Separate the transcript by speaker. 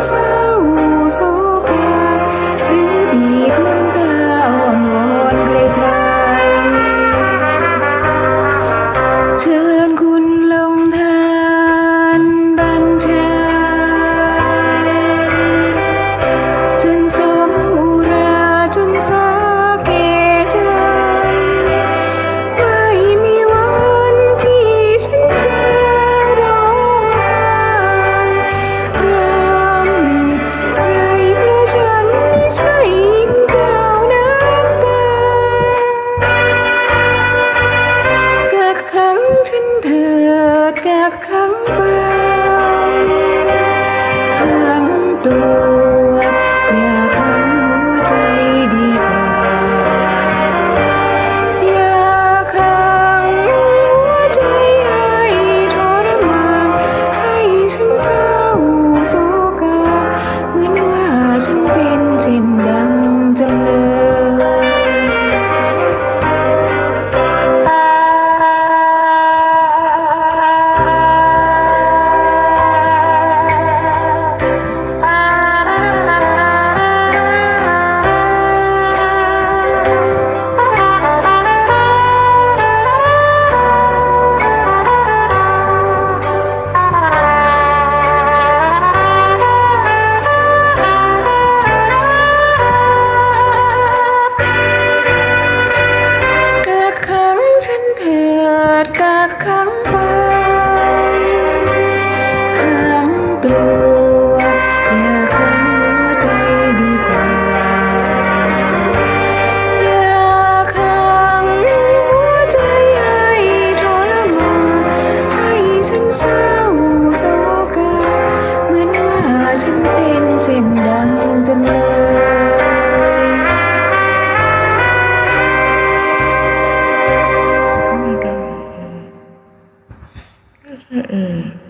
Speaker 1: promise บคำเปล่าทำตัวอย่าทำหัวใจดีกว่อย่าขัหัวใจให้ทรมานให้ฉันเศร้าโศกเหมือนว่าฉันเป็น
Speaker 2: 嗯。嗯